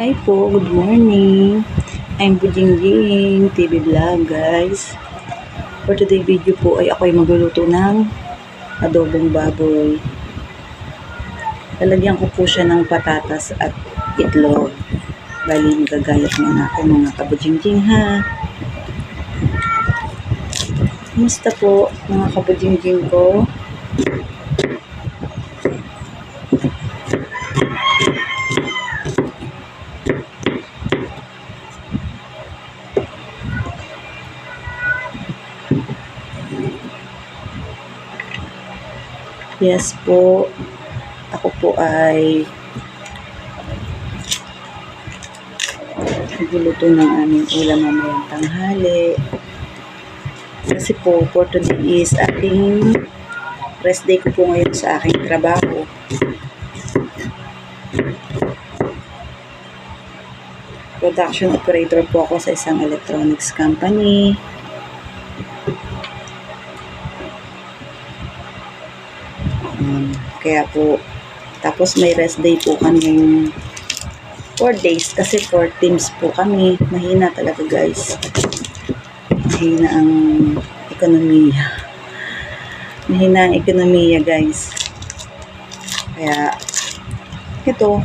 Hi po, good morning. I'm Bujingjing TV Vlog, guys. For today video po ay ako ay magluluto ng adobong baboy. Lalagyan ko po siya ng patatas at itlog. Bali, magagayat muna ako mga kabujingjing ha. Kumusta po mga kabujingjing ko? Yes po. Ako po ay nagluluto ng aming ulam mamayang tanghali. Kasi po, for today is ating rest day ko po ngayon sa aking trabaho. Production operator po ako sa isang electronics company. Kaya po, tapos may rest day po kami 4 days kasi 4 teams po kami. Mahina talaga guys. Mahina ang ekonomiya. Mahina ang ekonomiya guys. Kaya, ito,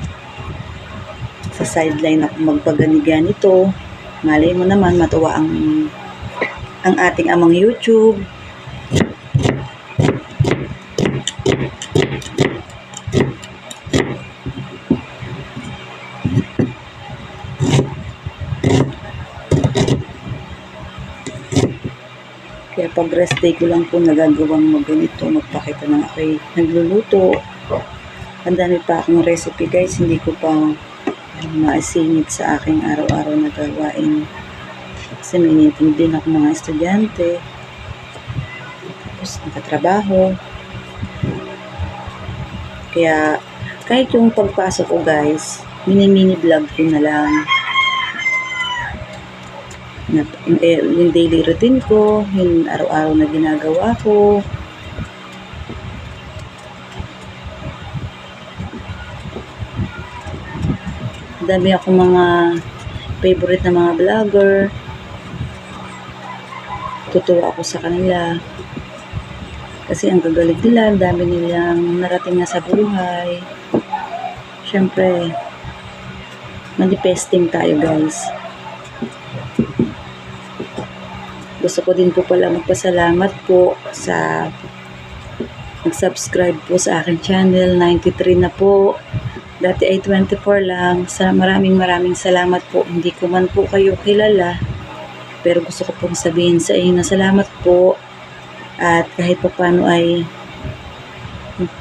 sa sideline ako magpaganigan ito. Malay mo naman matuwa ang ang ating amang YouTube. Pag rest day ko lang po nagagawang magganito, magpakita ng ako'y nagluluto. Ang dami pa akong recipe guys, hindi ko pa maisingit sa aking araw-araw na gawain. Kasi may meeting din ako mga estudyante. Tapos nakatrabaho. Kaya kahit yung pagpasok ko guys, mini-mini vlog ko na lang yung, daily routine ko, yung araw-araw na ginagawa ko. Dami ako mga favorite na mga vlogger. Tutuwa ako sa kanila. Kasi ang gagaling nila, ang dami nilang narating na sa buhay. Siyempre, manifesting tayo guys. Gusto ko din po pala magpasalamat po sa nag-subscribe po sa aking channel. 93 na po. Dati ay 24 lang. Sa maraming maraming salamat po. Hindi ko man po kayo kilala. Pero gusto ko pong sabihin sa inyo na salamat po. At kahit pa paano ay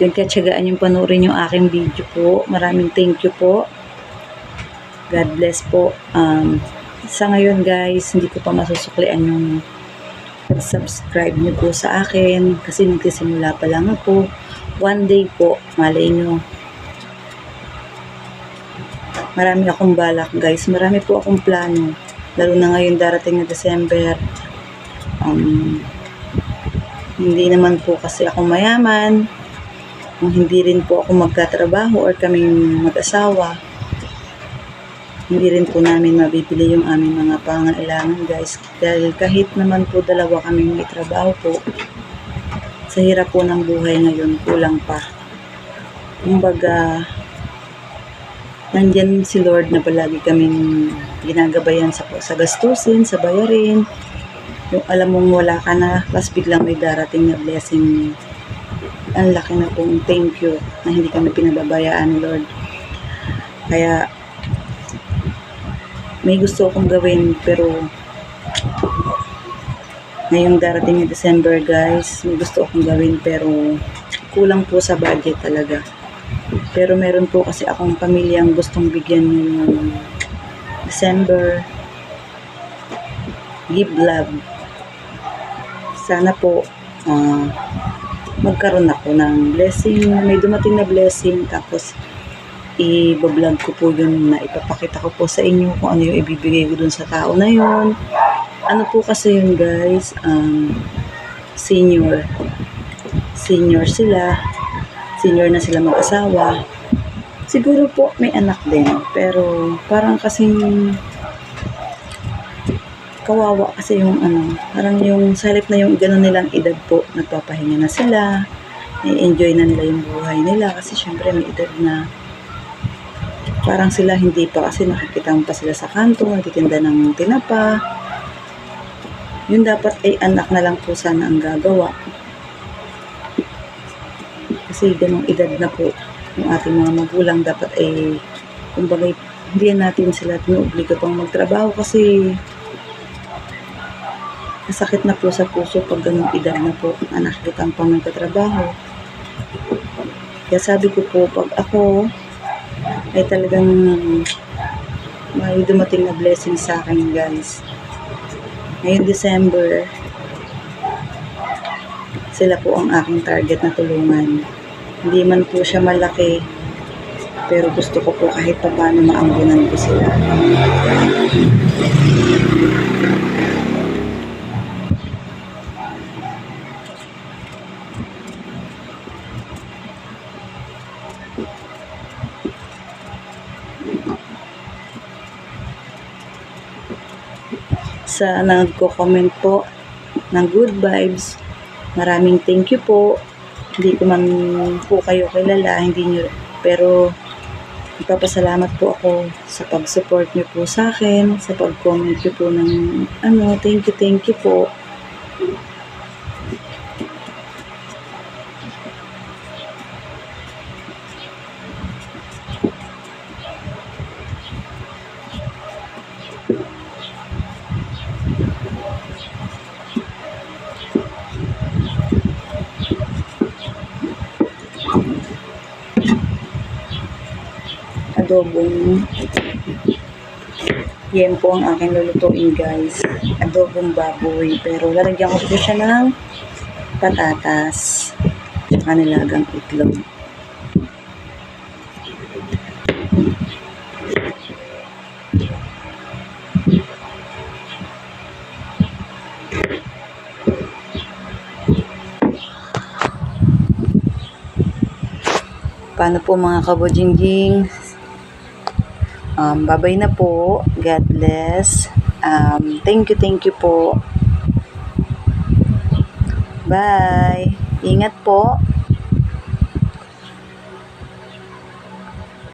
pinagkatsagaan yung panoorin yung aking video po. Maraming thank you po. God bless po. Um, sa ngayon guys, hindi ko pa masusuklian yung subscribe niyo po sa akin kasi nagsisimula pa lang ako. One day po, malay nyo. Marami akong balak guys. Marami po akong plano. Lalo na ngayon darating na December. Um, hindi naman po kasi ako mayaman. Hindi rin po ako magkatrabaho or kaming mag-asawa hindi rin po namin mabibili yung aming mga pangailangan guys. Dahil kahit naman po dalawa kaming may trabaho po sa hirap po ng buhay ngayon kulang pa. Kumbaga nandyan si Lord na palagi kaming ginagabayan sa, sa gastusin, sa bayarin. Yung alam mong wala ka na tapos biglang may darating na blessing. Ang laki na pong thank you na hindi kami pinababayaan Lord. Kaya may gusto akong gawin pero ngayong darating na December guys may gusto akong gawin pero kulang po sa budget talaga. Pero meron po kasi akong pamilyang gustong bigyan ng December. Give love. Sana po ah, magkaroon ako ng blessing. May dumating na blessing tapos i-vlog ko po yun na ipapakita ko po sa inyo kung ano yung ibibigay ko dun sa tao na yun. Ano po kasi yun guys, um, senior. Senior sila. Senior na sila mag-asawa. Siguro po may anak din, pero parang kasing kawawa kasi yung ano, parang yung sa halip na yung gano'n nilang edad po, nagpapahinga na sila, i-enjoy na nila yung buhay nila kasi syempre may edad na parang sila hindi pa kasi nakikita mo pa sila sa kanto, nagtitinda ng tinapa. Yun dapat ay anak na lang po sana ang gagawa. Kasi ganong edad na po yung ating mga magulang dapat ay kumbaga hindi natin sila tinuobliga pang magtrabaho kasi Masakit na po sa puso pag ganung edad na po na nakikita pang nagtatrabaho. Kaya sabi ko po, pag ako ay talagang may dumating na blessing sa akin guys. Ngayong December, sila po ang aking target na tulungan. Hindi man po siya malaki, pero gusto ko po kahit pa paano maambunan ko sila. Sa nagko-comment po ng good vibes. Maraming thank you po. Hindi ko man po kayo kilala, hindi nyo, pero Nagpapasalamat po ako sa pag-support niyo po sa akin, sa pag-comment niyo po ng ano, thank you, thank you po. Adobong yan po ang aking lulutuin guys. Adobong baboy. Pero lalagyan ko po siya ng patatas. Tsaka nilagang itlog. Paano po mga kabojingjing Um, babay na po. God bless. Um, thank you, thank you po. Bye. Ingat po.